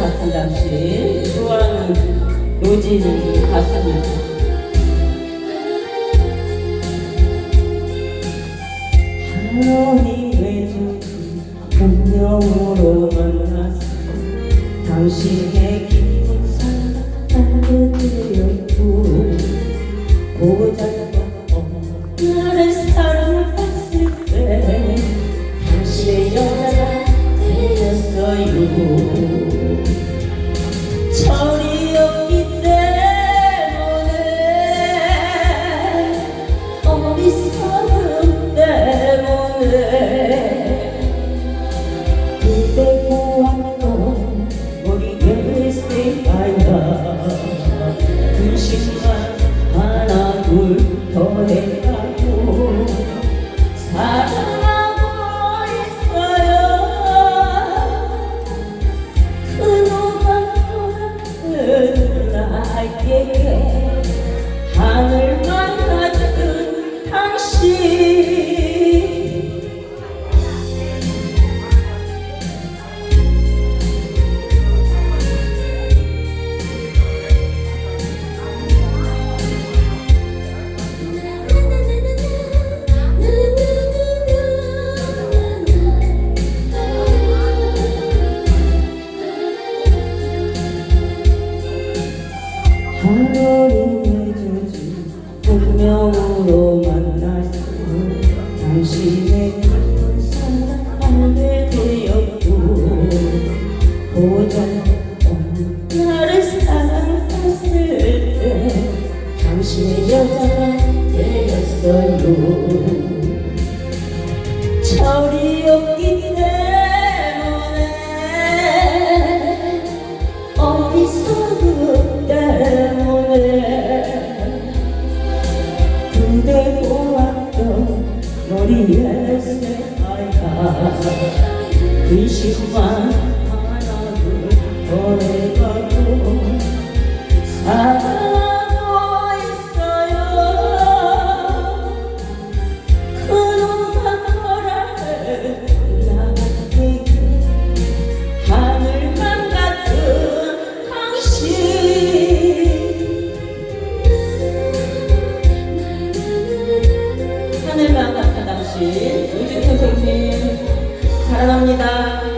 같은 당신 좋아하는 노진 가수입니다. 하나님의 운명으로 만났어 당신의 기쁜 사랑 되었고 운명으로 만났어 당신의 기쁜 사랑 알게 되었고 보잘것없는 나를 사랑했을 때 당신의 여자가 되었어요. 철이 머리 열쇠가야 의식만 우리 우진 선생님 사랑합니다.